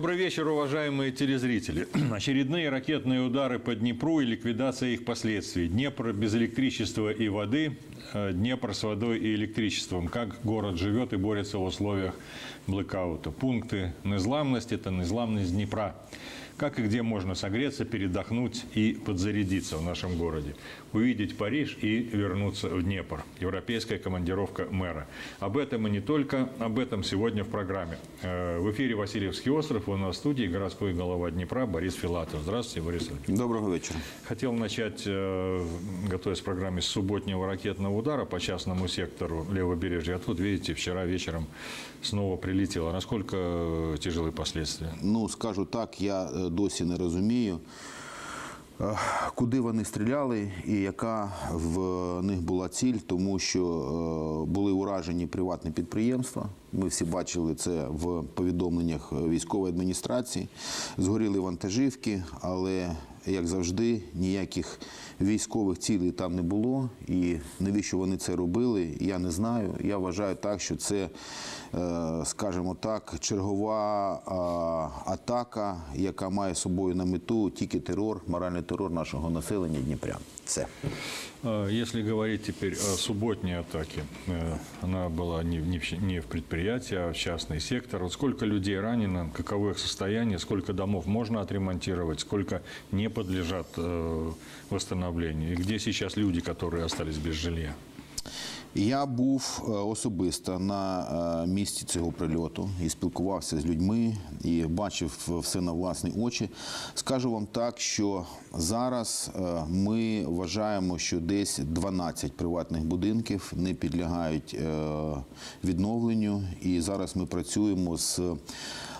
Добрый вечер, уважаемые телезрители. Очередные ракетные удары по Днепру и ликвидация их последствий. Днепр без электричества и воды, э, Днепр с водой и электричеством. Как город живет и борется в условиях блэкаута. Пункты незламности – это незламность Днепра. Как и где можно согреться, передохнуть и подзарядиться в нашем городе. Увидеть Париж и вернуться в Днепр. Европейская командировка мэра. Об этом и не только, об этом сегодня в программе. Э, В эфире Васильевский остров, у нас в студии городской голова Днепра Борис Филатов. Здравствуйте, Борис Ильич. Доброго вечора. Хотел начать, э, готовясь к программе, с субботнего ракетного удара по частному сектору левобережья. А тут, видите, вчера вечером снова прилетело. Насколько э, тяжелые последствия? Ну, скажу так, я досі не розумію, куди вони стріляли і яка в них була ціль, тому що е, були уражені приватні підприємства. Ми всі бачили це в повідомленнях військової адміністрації. Згоріли вантажівки, але, як завжди, ніяких військових цілей там не було. І навіщо вони це робили, я не знаю. Я вважаю так, що це, е, скажімо так, чергова атака, яка має собою на мету тільки терор, моральний терор нашого населення Дніпря. Це. Э, Если говорить теперь о субботней атаке, э, она была не в, не в- не в предприятии, а в частный сектор. Вот сколько людей ранено, каково их состояние, сколько домов можно отремонтировать, сколько не подлежат э, восстановлению, и где сейчас люди, которые остались без жилья? Я був е, особисто на е, місці цього прильоту і спілкувався з людьми і бачив все на власні очі. Скажу вам так, що зараз е, ми вважаємо, що десь 12 приватних будинків не підлягають е, відновленню, і зараз ми працюємо з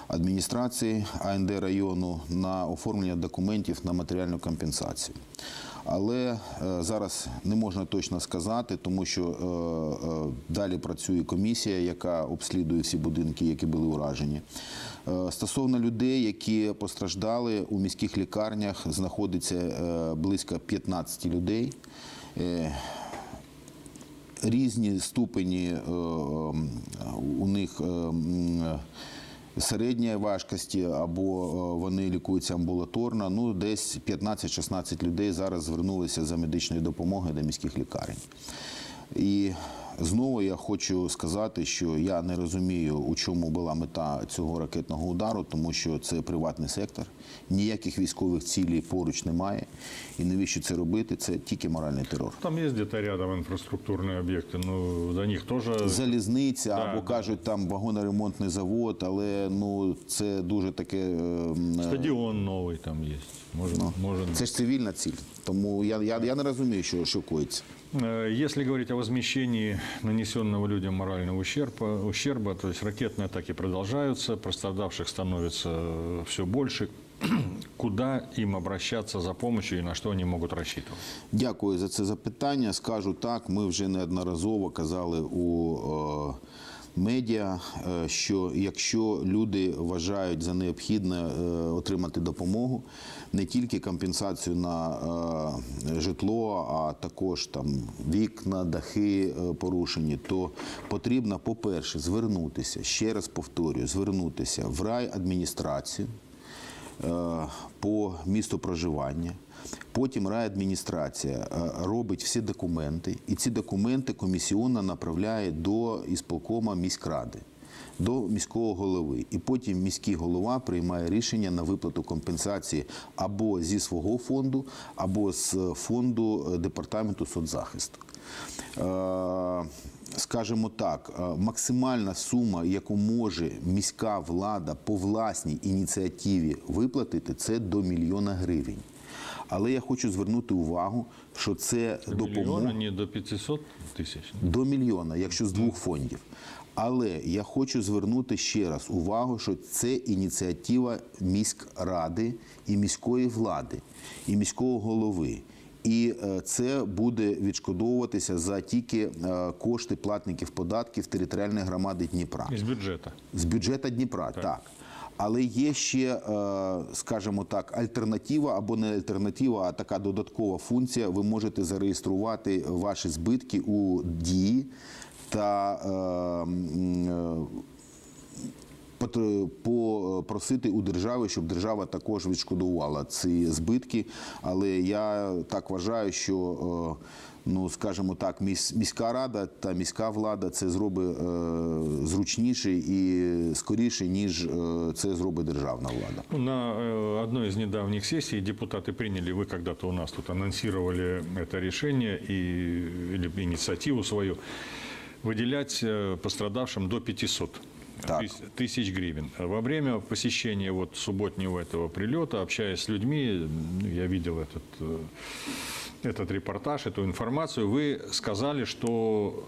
адміністрації АНД району на оформлення документів на матеріальну компенсацію. Але е, зараз не можна точно сказати, тому що е, е, далі працює комісія, яка обслідує всі будинки, які були уражені. Стосовно людей, які постраждали у міських лікарнях, знаходиться близько 15 людей. Різні ступені у них середньої важкості, або е, вони лікуються амбулаторно. Ну, десь 15-16 людей зараз звернулися за медичною допомогою до міських лікарень. І знову я хочу сказати, що я не розумію, у чому була мета цього ракетного удару, тому що це приватний сектор, ніяких військових цілей поруч немає. І навіщо це робити? Це тільки моральний терор. Там есть где-то рядом инфраструктурные объекты, но до них тоже... залізниця Да, або да. кажуть там вагоноремонтний завод, але ну це дуже таке. е, м, е, Стадион новый там есть. Может, может Це ж цивільна ціль. Тому я, я, я не розумію, що, що коїться. Э, Если говорить о возмещении нанесенного людям морального ущерба, ущерба, то есть ракетные атаки продолжаются, пострадавших становится все больше. Куда им обращаться за помощью и на что они могут рассчитывать? Дякую за це запитання. Скажу так, ми вже неодноразово казали у е, медіа, е, що якщо люди вважають за необхідне е, отримати допомогу, не тільки компенсацію на е, житло, а також там вікна, дахи е, порушені, то потрібно, по-перше, звернутися, ще раз повторюю, звернутися в райадміністрацію е, по місту проживання. Потім райадміністрація е, робить всі документи, і ці документи комісіонно направляє до ісполкома міськради, до міського голови. І потім міський голова приймає рішення на виплату компенсації або зі свого фонду, або з фонду е, департаменту соцзахисту. Е, Скажімо так, е, максимальна сума, яку може міська влада по власній ініціативі виплатити, це до мільйона гривень. Але я хочу звернути увагу, що це допомога не до 500 тысяч. до мільйона, якщо з двох фондів. Але я хочу звернути ще раз увагу, що це ініціатива міськради і міської влади, і міського голови. І е, це буде відшкодовуватися за тільки е, кошти платників податків територіальної громади Дніпра Из бюджета. з бюджету Дніпра, так. Але є ще, е, скажімо так, альтернатива або не альтернатива, а така додаткова функція. Ви можете зареєструвати ваші збитки у дії та е, м, е, потр- попросити у держави, щоб держава також відшкодувала ці збитки. Але я так вважаю, що е, ну скажімо так, міс- міська рада та міська влада це зробить е, зручніше і скоріше, ніж е, це зробить державна влада. Ну, На э, одной из недавних сессий депутаты приняли, вы когда-то у нас тут анонсировали это решение и, или инициативу свою, выделять э, пострадавшим до 500 Так. тыс- тысяч гривен. Во время посещения вот субботнего этого прилета, общаясь с людьми, ну, я видел этот, э, этот репортаж, эту информацию, вы сказали, что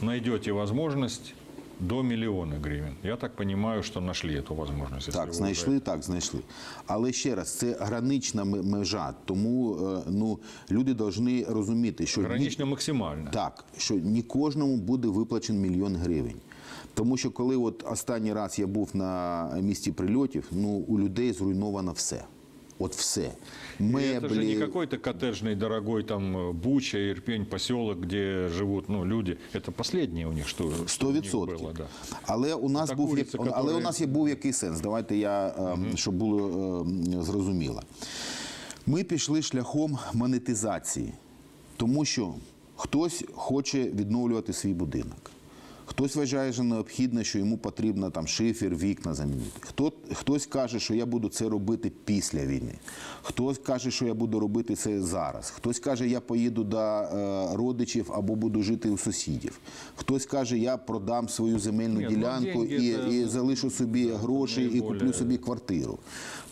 найдете возможность до миллиона гривен. Я так понимаю, что нашли эту возможность. если Так, знайшли, так, знайшли. Але ще раз, це гранична межа, тому е, ну, люди повинні розуміти, що ні- Гранично максимально. Так, що не кожному буде виплачен мільйон гривень. Тому що коли от останній раз я був на місці прильотів, ну у людей зруйновано все. От все. И это же не Меблі. какой-то коттеджный дорогой там э, Буча, Ирпень, поселок, где живут ну, люди. Это последнее у них, что, что Сто у них відсотків. было. Да. Але у нас Та був вулиця, як- але у которая- нас є був який сенс. Давайте я ем, щоб було ем, зрозуміло. Ми пішли шляхом монетизації, тому що хтось хоче відновлювати свій будинок. Хтось вважає, що необхідно, що йому потрібно там шифер, вікна замінити. Хто, хтось каже, що я буду це робити після війни. Хтось каже, що я буду робити це зараз. Хтось каже, я поїду до е, родичів або буду жити у сусідів. Хтось каже, я продам свою земельну Ні, ну, ділянку і, це- і залишу собі гроші і куплю собі квартиру.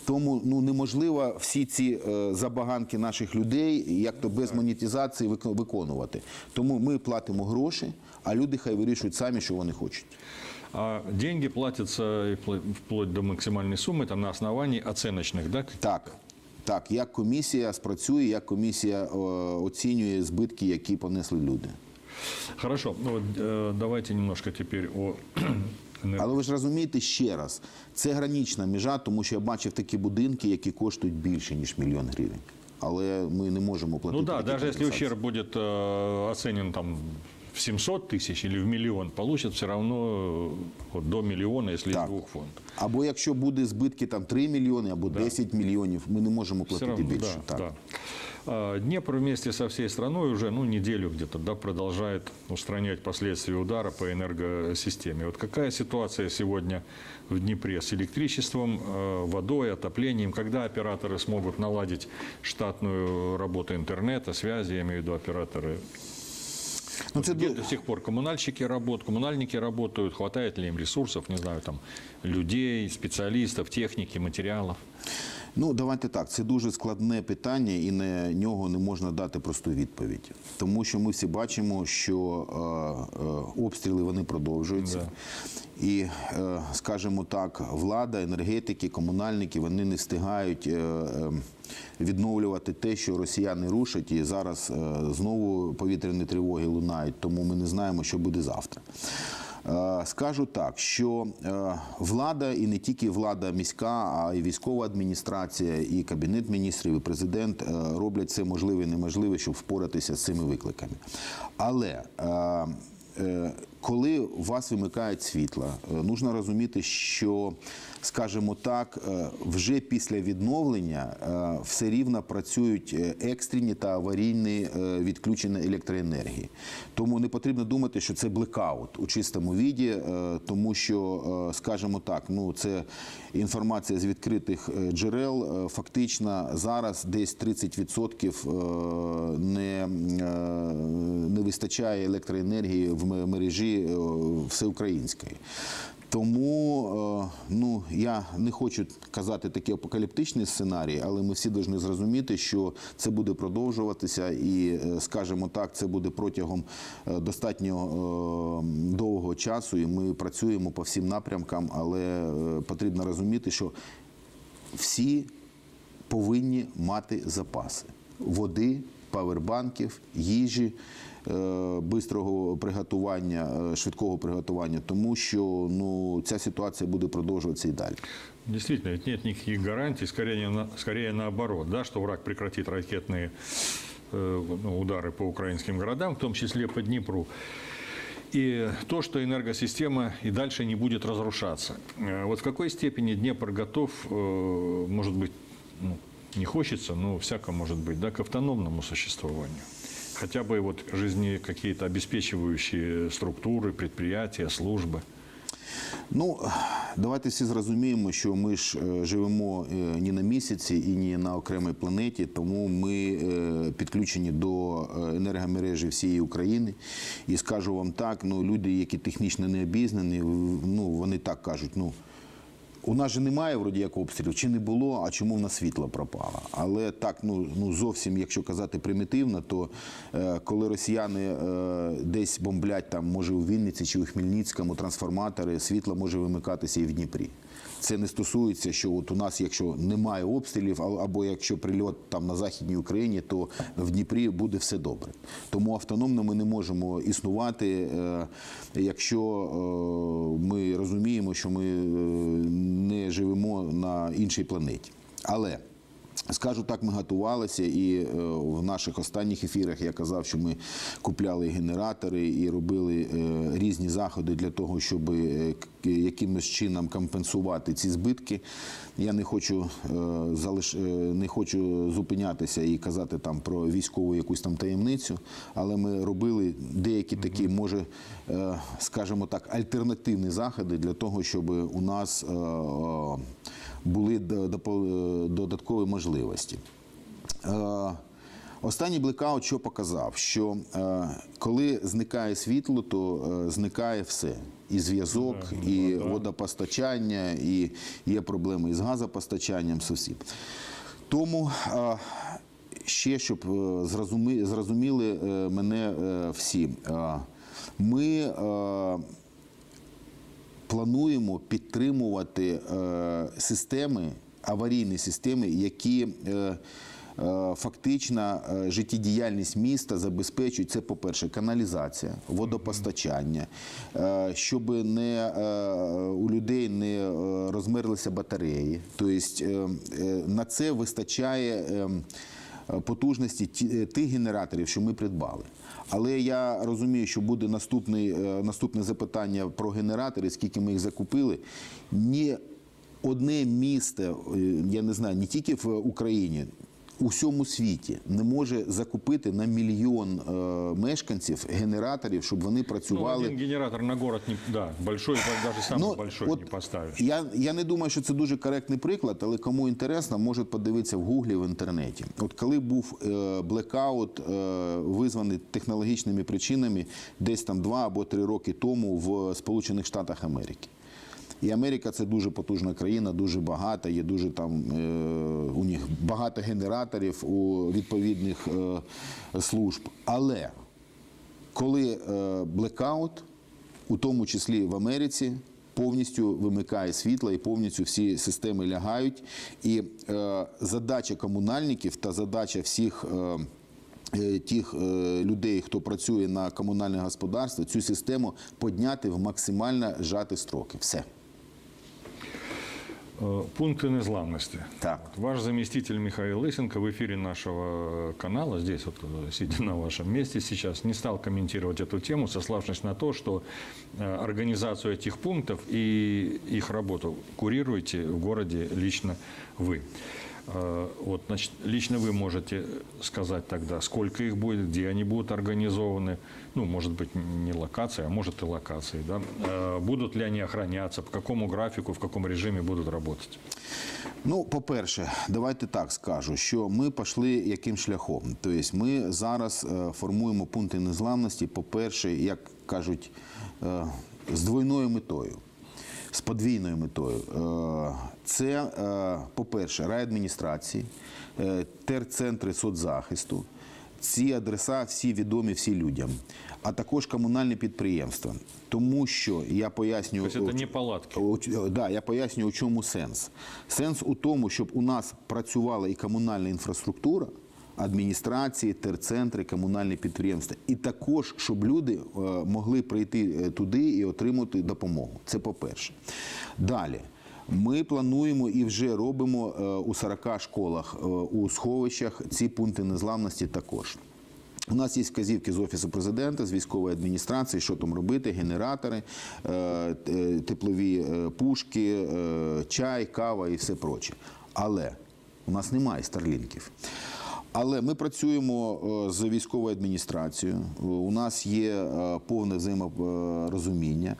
Тому ну неможливо всі ці е, забаганки наших людей, як то без монетизації, вик- виконувати. Тому ми платимо гроші, а люди хай вирішують самі, що вони хочуть. А деньги платятся и впло- вплоть до максимальной суммы там, на основании оценочных, да? Так, так, як комісія спрацює, як комісія е, оцінює збитки, які понесли люди. Хорошо, ну вот э, давайте немножко теперь о энерго- Але ви ж розумієте ще раз, це гранична межа, тому що я бачив такі будинки, які коштують більше ніж мільйон гривень. Але ми не можемо платити. Ну да, такі даже если компенсації. ущерб будет э, оценен там в 700 тысяч или в миллион, получат все равно э, вот, до миллиона, если из Так. двух фондов. Або якщо буде збитки там 3 мільйони або 10 мільйонів, ми не можемо Все платити равно, більше. да, так. да. А, Днепр вместе со всей страной уже ну, неделю где-то да, продолжает устранять последствия удара по энергосистеме. Вот какая ситуация сегодня в Днепре с электричеством, э, водой, отоплением? Когда операторы смогут наладить штатную работу интернета, связи, я имею в виду операторы? Ну, це Где до сих пор коммунальщики работают, коммунальники работают, хватает ли им ресурсов, не знаю, там, людей, специалистов, техники, материалов? Ну, давайте так. Це дуже складне питання, і на нього не можна дати просту відповідь. Тому що ми всі бачимо, що е, е, обстріли вони продовжуються. І, е, скажімо так, влада, енергетики, комунальники вони не встигають е, е, відновлювати те, що росіяни рушать. І зараз е, знову повітряні тривоги лунають, тому ми не знаємо, що буде завтра. Е, Скажу так, що е, влада і не тільки влада міська, а й військова адміністрація, і кабінет міністрів, і президент роблять все можливе і неможливе, щоб впоратися з цими викликами. Але коли у вас вимикають світла, нужно розуміти, що, скажімо так, е, вже після відновлення е, все рівно працюють е, екстрені та аварійні відключення електроенергії. Тому не потрібно думати, що це блекаут у чистому віді, тому що, скажімо так, ну це інформація з відкритих джерел. Фактично зараз десь 30% е, не, не вистачає електроенергії в мережі всеукраїнської. Тому я не хочу казати такі апокаліптичні сценарії, але ми всі повинні зрозуміти, що це буде продовжуватися, і е, скажімо так, це буде протягом е, достатньо е, довгого часу. І ми працюємо по всім напрямкам, але потрібно розуміти, що всі повинні мати запаси води, павербанків, їжі, бистрого приготування, е, швидкого приготування, тому що ну, ця ситуація буде продовжуватися і далі. Действительно, ведь нет никаких гарантий, скорее, на- скорее наоборот, да, что враг прекратит ракетные э, ну, удары по украинским городам, в том числе по Днепру. и то, что энергосистема и дальше не будет разрушаться. Э, Вот в какой степени Днепр готов, э, может быть, ну, не хочется, но всяко может быть, да, к автономному существованию? Хотя бы вот жизни какие-то обеспечивающие структуры, предприятия, службы. Ну, давайте всі зрозуміємо, що ми ж е, живемо е, не на місяці і не на окремій планеті, тому ми е, підключені до е, енергомережі всієї України. І скажу вам так: ну люди, які технічно не обізнані, в- ну вони так кажуть, ну. У нас же немає вроді як обстрілів, чи не було, а чому в нас світло пропало. Але так, ну, ну зовсім, якщо казати примітивно, то е, коли росіяни е, десь бомблять там, може у Вінниці чи у Хмельницькому трансформатори, світло може вимикатися і в Дніпрі. Це не стосується, що от у нас, якщо немає обстрілів, або якщо прильот там на західній Україні, то в Дніпрі буде все добре. Тому автономно ми не можемо існувати, е, якщо е, що ми е, не живемо на іншій планеті. Але Скажу так, ми готувалися, і е, в наших останніх ефірах я казав, що ми купляли генератори і робили е, різні заходи для того, щоб е, якимось чином компенсувати ці збитки. Я не хочу залиш... не хочу зупинятися і казати там про військову якусь там таємницю, але ми робили деякі такі, може, скажімо так, альтернативні заходи для того, щоб у нас. Е, е, були додаткові можливості. Е, Останній блекаут що показав, що е, коли зникає світло, то е, зникає все. І зв'язок, і водопостачання, і є проблеми із газопостачанням сусід. Тому е, ще щоб е, зрозумі- зрозуміли е, мене е, всі, е, ми е, плануємо підтримувати е, системи, аварійні системи, які е, е, фактично життєдіяльність міста забезпечують. Це, по-перше, каналізація, водопостачання, щоб не, у людей не розмерлися батареї. Тобто на це вистачає. е, потужності тих генераторів, що ми придбали. Але я розумію, що буде наступний, е, наступне запитання про генератори, скільки ми їх закупили. Ні одне місто, е, я не знаю, не тільки в Україні. У всьому світі не може закупити на мільйон е, мешканців генераторів, щоб вони Ну, працювали. один генератор на город, не, да, большой, даже самый большой Ну, от не поставишь. Я, я не думаю, що це дуже коректний приклад, але кому інтересно, може подивитися в гуглі в інтернеті. От коли був е, блекаут, е, визваний технологічними причинами, десь там два або три роки тому в Сполучених Штатах Америки. І Америка це дуже потужна країна, дуже багата, є дуже там е, у них багато генераторів у відповідних е, служб. Але коли е, блекаут, у тому числі в Америці, повністю вимикає світло і повністю всі системи лягають. І е, задача комунальників та задача всіх. Е, е, Тих е, людей, хто працює на комунальне господарство, цю систему підняти в максимально сжаті строки. Все. Э, Пункты незламности. Так. Вот Ваш заместитель Михаил Лысенко в эфире нашего канала, здесь вот э, сидя на вашем месте сейчас, не стал комментировать эту тему, сославшись на то, что э, организацию этих пунктов и их работу курируете в городе лично вы. Э, Вот, значит, лично вы можете сказать тогда, сколько их будет, где они будут организованы, ну, может быть, не локация, а может и локации, да? Э, Будут ли они охраняться, по какому графику, в каком режиме будут работать? Ну, по-перше, давайте так скажу, що ми пішли яким шляхом. Тобто ми зараз е, формуємо пункти незламності, по-перше, як кажуть, е, з двойною метою, з подвійною метою. Е, Це, е, по-перше, райадміністрації, е, терцентри соцзахисту. Ці адреса всі відомі всі людям, а також комунальні підприємства. Тому що я пояснюю. Тобто це не палатки? Ч- Да, я поясню, у чому сенс. Сенс у тому, щоб у нас працювала і комунальна інфраструктура, адміністрації, терцентри, комунальні підприємства, і також, щоб люди е, могли прийти е, туди і отримати допомогу. Це по-перше. Далі. Ми плануємо і вже робимо е, у 40 школах, у сховищах ці пункти незламності також. У нас є вказівки з офісу президента, з військової адміністрації, що там робити, генератори, теплові пушки, чай, кава і все проче. Але у нас немає старлінків. Але ми працюємо е, з військовою адміністрацією. У нас є е, повне взаєморозуміння.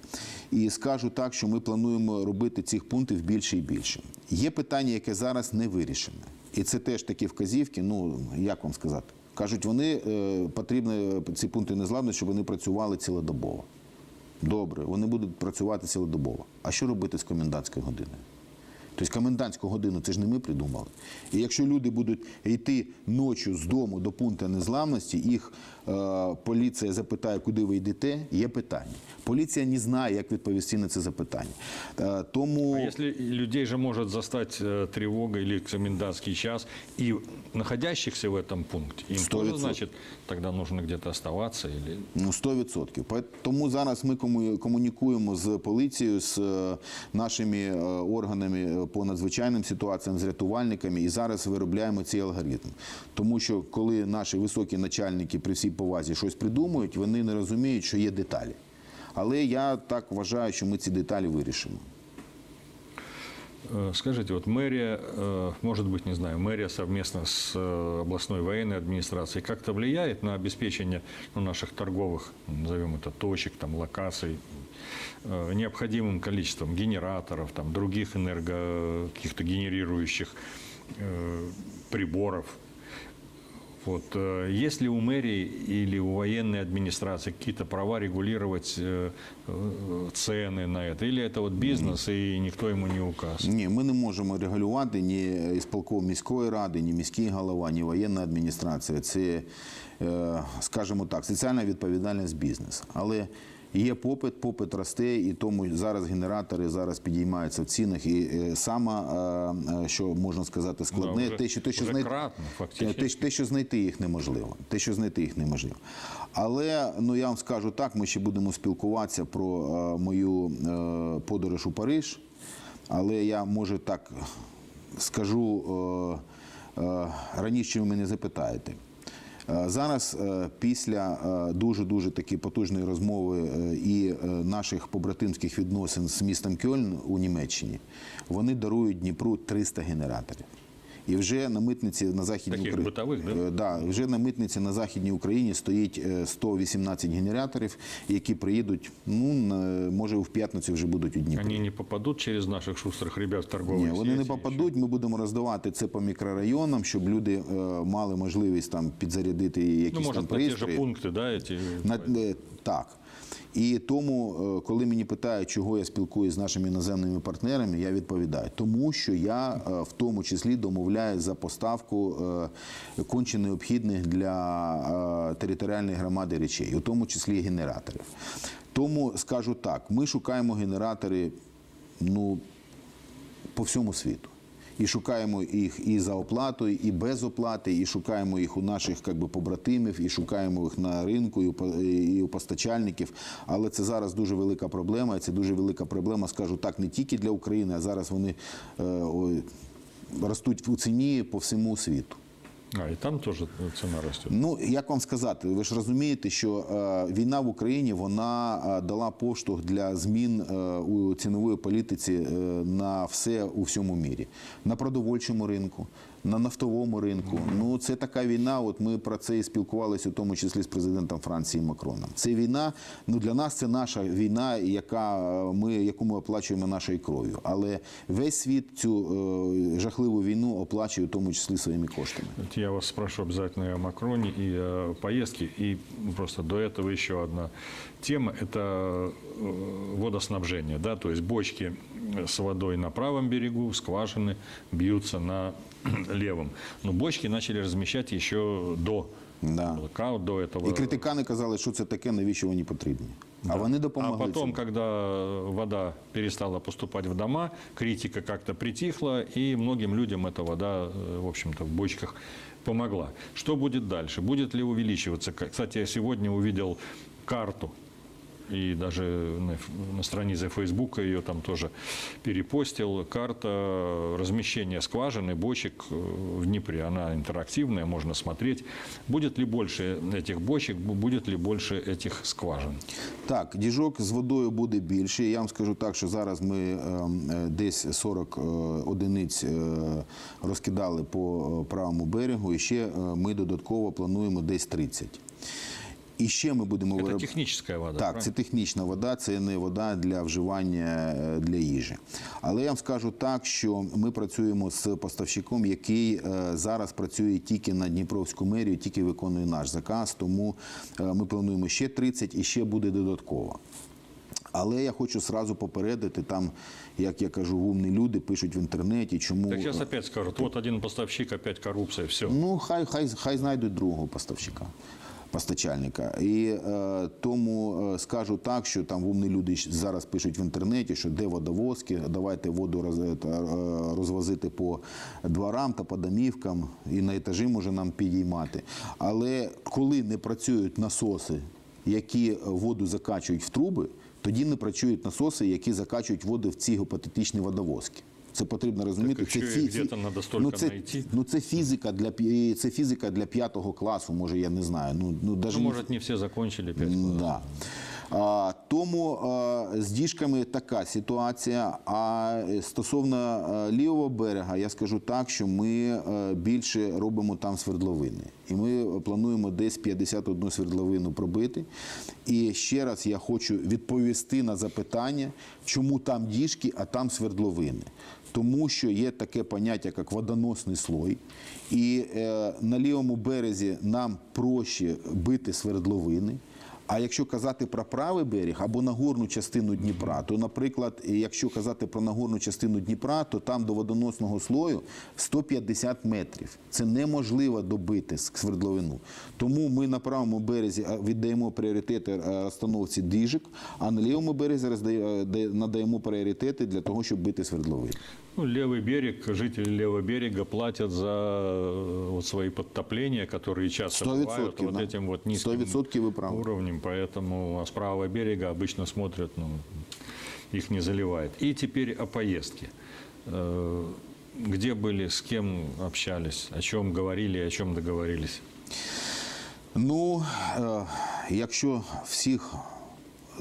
І скажу так, що ми плануємо робити цих пунктів більше і більше. Є питання, яке зараз не вирішене. І це теж такі вказівки. Ну як вам сказати? Кажуть, вони е, потрібні ці пункти незламності, щоб вони працювали цілодобово. Добре, вони будуть працювати цілодобово. А що робити з комендантською годиною? Тобто комендантську годину це ж не ми придумали. І якщо люди будуть йти ночі з дому до пункту незламності, їх поліція запитає, куди ви йдете, є питання. Поліція не знає, як відповісти на це запитання. Е, тому А если людей же может застать э, тревога или комендантский час, и находящихся в этом пункте, им Сто тоже, процентов. значит, тогда нужно где-то оставаться или... Ну, 100%. Тому зараз ми комунікуємо з поліцією, з е, нашими е, органами е, по надзвичайним ситуаціям, з рятувальниками, і зараз виробляємо цей алгоритм. Тому що коли наші високі начальники при всій повазі щось придумують, вони не розуміють, що є деталі. Але я так вважаю, що ми ці деталі вирішимо. Э, Скажите, вот мэрия, э, может быть, не знаю, мэрия совместно с э, областной военной администрацией как-то влияет на обеспечение ну, наших торговых, назовем это, точек, там, локаций, э, необходимым количеством генераторов, там, других энерго, каких-то генерирующих э, приборов. Вот, э, есть ли у мэрии или у военной администрации какие-то права регулировать э, э, цены на это? Или это вот бизнес, и никто ему не указ? Ні, ми не можемо регулювати ні ісполком міської ради, ні міський голова, ні воєнна адміністрація. Це, е, скажімо так, соціальна відповідальність бізнесу. Але є попит, попит росте, і тому зараз генератори зараз підіймаються в цінах. І е, саме, е, що можна сказати, складне, Да, вже- те, що те, що знайти, кратно, те, те, що знайти їх неможливо. Те, що знайти їх неможливо. Але ну я вам скажу так, ми ще будемо спілкуватися про е, мою подорож у Париж. Але я може так скажу раніше, ви мене запитаєте. Е, Зараз е, після е, дуже дуже такі потужної розмови і наших побратимських відносин з містом Кьольн у Німеччині вони дарують Дніпру 300 генераторів. І вже на митниці на західній Таких Украї- битових, да? Е, Да, вже на митниці на західній Україні стоїть е, 118 генераторів, які приїдуть. Ну на- може в п'ятницю вже будуть у Дніпрі. Они не попадут через наших шустрых ребят в торговые Ні, вони не сети? попадуть. Ми будемо роздавати це по мікрорайонам, щоб люди е, мали можливість там підзарядити якісь Ну, там может, на те же пристрої. пункты, да, эти... На, е, так. І тому, е, коли мені питають, чого я спілкуюся з нашими іноземними партнерами, я відповідаю, тому що я е, в тому числі домовляю за поставку е, конче необхідних для територіальної громади речей, у тому числі генераторів. Тому скажу так: ми шукаємо генератори ну, по всьому світу. І шукаємо їх і за оплатою, і без оплати, і шукаємо їх у наших как би, побратимів, і шукаємо їх на ринку, і у, постачальників. Але це зараз дуже велика проблема. І це дуже велика проблема, скажу так, не тільки для України, а зараз вони е, ростуть у ціні по всьому світу. А, і там теж ціна росте? Ну як вам сказати, ви ж розумієте, що е, війна в Україні вона е, дала поштовх для змін е, у цінової політиці е, на все у всьому мірі, на продовольчому ринку, на нафтовому ринку. Ну це така війна. От ми про це і спілкувалися, у тому числі з президентом Франції Макроном. Це війна. Ну для нас це наша війна, яка е, ми яку ми оплачуємо нашою кров'ю. Але весь світ цю е, жахливу війну оплачує, у тому числі своїми коштами. Вот Я вас спрошу обязательно и о Макроне, и о поездке. И просто до этого еще одна тема – это э, водоснабжение. Да? То есть бочки с водой на правом берегу, скважины бьются на левом. Но бочки начали размещать еще до Да. блокаут, до этого. І критикани казали, що це таке, навіщо вони потрібні. А вони А допомогли. потом, цьому. когда вода перестала поступать в дома, критика как-то притихла, и многим людям эта вода, э, в общем-то, в бочках помогла. Что будет дальше? Будет ли увеличиваться? К- Кстати, я сегодня увидел карту и даже на, ф- на странице Фейсбука ее там тоже перепостил. Карта размещения скважин и бочек э, в Днепре, она интерактивная, можно смотреть. Будет ли больше этих бочек, бу- будет ли больше этих скважин? Так, діжок з водою буде більше. Я вам скажу так, що зараз ми ем, е, десь 40 е, одиниць е, розкидали по е, правому берегу, і ще е, ми додатково плануємо десь 30. І ще ми будемо вироб- техническая вода, Так, правильно? це технічна вода, це не вода для вживання е, для їжі. Але я вам скажу так, що ми працюємо з поставщиком, який е, зараз працює тільки на Дніпровську мерію, тільки виконує наш заказ. Тому е, ми плануємо ще 30 і ще буде додатково. Але я хочу сразу попередити там, як я кажу, умні люди пишуть в інтернеті, чому Так сейчас опять скажут, вот один поставщик, опять коррупция, все. Ну, хай, хай, хай знайдуть другого поставщика. Постачальника. І е, тому е, скажу так, що там умні люди зараз пишуть в інтернеті, що де водовозки, давайте воду роз, е, е, розвозити по дворам та по домівкам, і на етажі може нам підіймати. Але коли не працюють насоси, які воду закачують в труби, тоді не працюють насоси, які закачують воду в ці гіпотетичні водовозки. Це потрібно розуміти. якщо це фі- где-то надо столько ну, це, знайти. Ну це фізика для це фізика для п'ятого класу, може я не знаю. Ну ну даже Ну, может, не все закончили пять М, Да. А, тому а, з діжками така ситуація. А е, стосовно е, лівого берега, я скажу так, що ми е, більше робимо там свердловини. І ми плануємо десь 51 свердловину пробити. І ще раз я хочу відповісти на запитання, чому там діжки, а там свердловини. Тому що є таке поняття, як водоносний слой, і е, на лівому березі нам проще бити свердловини. А якщо казати про правий берег або нагорну частину Дніпра, то, наприклад, якщо казати про нагорну частину Дніпра, то там до водоносного слою 150 метрів. Це неможливо добити свердловину. Тому ми на правому березі е, віддаємо пріоритети е, розстановці діжок, а на лівому березі е, надаємо пріоритети для того, щоб бити свердловину. Ну, левый берег, жители левого берега платят за э, вот свои подтопления, которые часто Сто бывают відсотків, вот да. этим вот Сто низким відсотків ви праві. уровнем, поэтому а с правого берега обычно смотрят, ну, их не заливает. И теперь о поездке. Э, Где были, с кем общались, о чем говорили, о чем договорились? Ну, е, якщо всіх.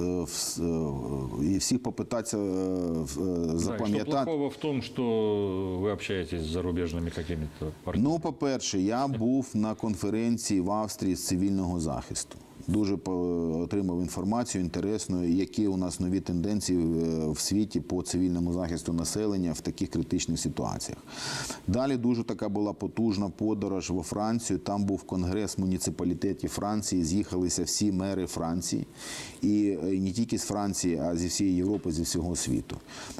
е, всех попытаться е, Да, что запам'ятати. плохого в том, что вы общаетесь с зарубежными какими-то партнерами? Ну, по-перше, я був на конференції в Австрії з цивільного захисту. Дуже отримав інформацію інтересну, які у нас нові тенденції в- в світі по цивільному захисту населення в таких критичних ситуаціях. Далі дуже така була потужна подорож во Францію. Там був конгрес муніципалітетів Франції. З'їхалися всі мери Франції, і е, не тільки з Франції, а зі всієї Європи, зі всього світу.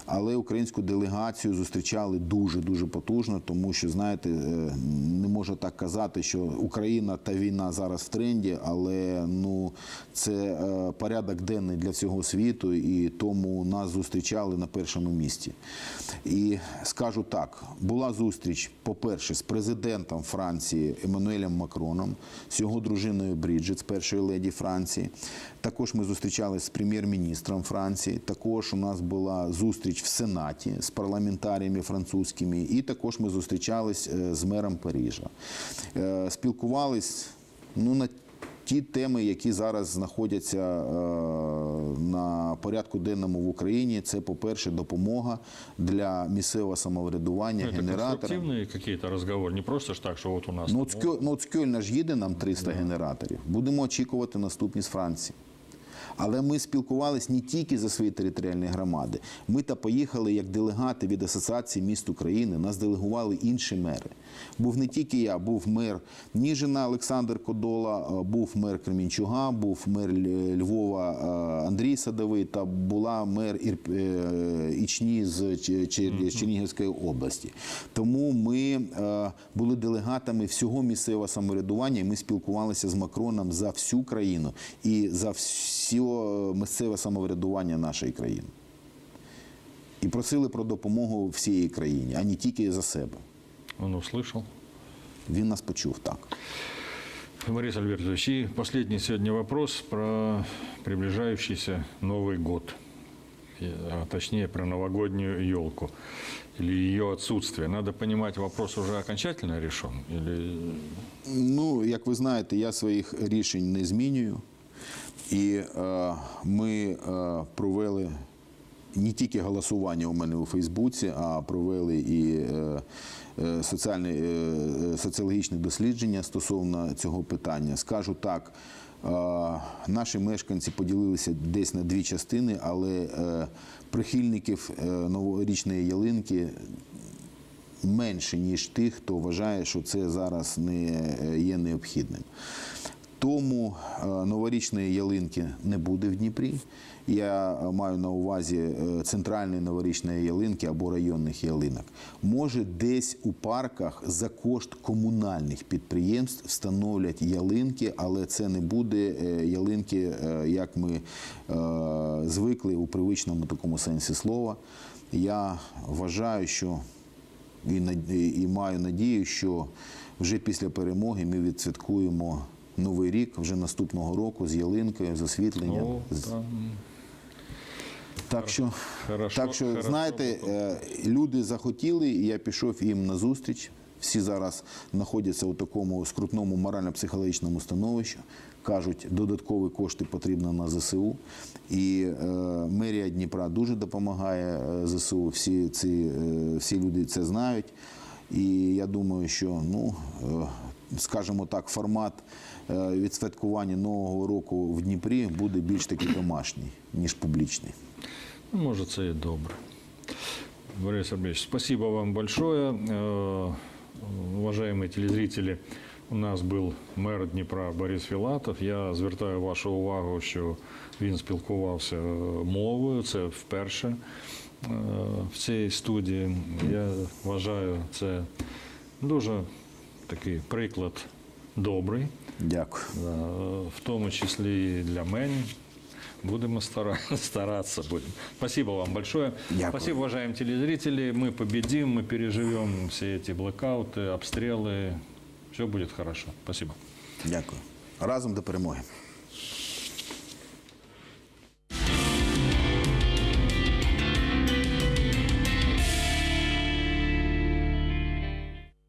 Але українську делегацію зустрічали дуже дуже потужно, тому що знаєте, е, не можна так казати, що Україна та війна зараз в тренді, але ну це е, порядок денний для всього світу, і тому нас зустрічали на першому місці. І скажу так: була зустріч, по-перше, з президентом Франції Еммануелем Макроном, з його дружиною Бріджит, з першої леді Франції. Також ми зустрічалися з прем'єр-міністром Франції. Також у нас була зустріч в Сенаті з парламентаріями французькими, і також ми зустрічались е, з мером Парижа. Е, Спілкувались ну, на ті теми, які зараз знаходяться е, на порядку денному в Україні. Це, по-перше, допомога для місцевого самоврядування, Ну, это генераторам. конструктивные какие-то разговоры, не просто ж так, что вот у нас... Ну, от, з Кьо- ну, от з Кьольна ж їде нам 300 генераторів. Будемо очікувати наступні з Франції. Але ми спілкувалися не тільки за свої територіальні громади. Ми та поїхали як делегати від Асоціації міст України. Нас делегували інші мери. Був не тільки я, був мер Ніжина Олександр Кодола, е, був мер Кремінчуга, був мер Львова е, Андрій Садовий та була мер е, Ічні з Чернігівської області. Тому ми були делегатами всього місцевого самоврядування. і Ми спілкувалися з Макроном за всю країну і за все місцеве самоврядування нашої країни. І просили про допомогу всієї країні, а не тільки за себе. Он услышал. Він нас почув так. Борис Альбертович, и последний сегодня вопрос про приближающийся Новый год. А точнее, про новогоднюю елку или ее отсутствие. Надо понимать, вопрос уже окончательно решен? Или Ну, як ви знаєте, я своїх рішень не змінюю. І е, ми е, провели не тільки голосування у мене у Фейсбуці, а провели і е, е, соціальне, е, е, соціологічне дослідження стосовно цього питання. Скажу так, е, наші мешканці поділилися десь на дві частини, але прихильників новорічної ялинки менше, ніж тих, хто вважає, що це зараз не є необхідним. Тому е, новорічної ялинки не буде в Дніпрі. Я е, маю на увазі е, центральної новорічної ялинки або районних ялинок. Може, десь у парках за кошт комунальних підприємств встановлять ялинки, але це не буде ялинки, як ми звикли у привичному такому сенсі слова. Я вважаю, що і маю надію, що вже після перемоги ми відсвяткуємо новий рік вже наступного року з ялинкою, з освітленням. ну, з- там, Так що, Хорошо, так що хорошо знаєте, е, люди захотіли, і я пішов їм на зустріч. Всі зараз знаходяться у такому скрутному морально-психологічному становищі. Кажуть, додаткові кошти потрібно на ЗСУ. І е, мерія Дніпра дуже допомагає е, ЗСУ. Всі, ці, е, всі люди це знають. І я думаю, що ну, е, скажімо так, формат відсвяткування Нового року в Дніпрі буде більш таки домашній, ніж публічний. ну, может, это и добро. Борис Альбертович, спасибо вам большое. Э, Уважаемые телезрители, у нас був мер Дніпра Борис Філатов. Я звертаю вашу увагу, що він спілкувався е, мовою. Це вперше е, в цій студії. Я вважаю, це дуже такий приклад добрий. Дякую. Да, в тому числі і для мене. Будем стара- стараться. Будем. Спасибо вам большое. Дякую. Спасибо, уважаемые телезрители. Мы победим, мы переживем все эти блокауты, обстрелы. Все будет хорошо. Спасибо. Дякую. Разом до перемоги.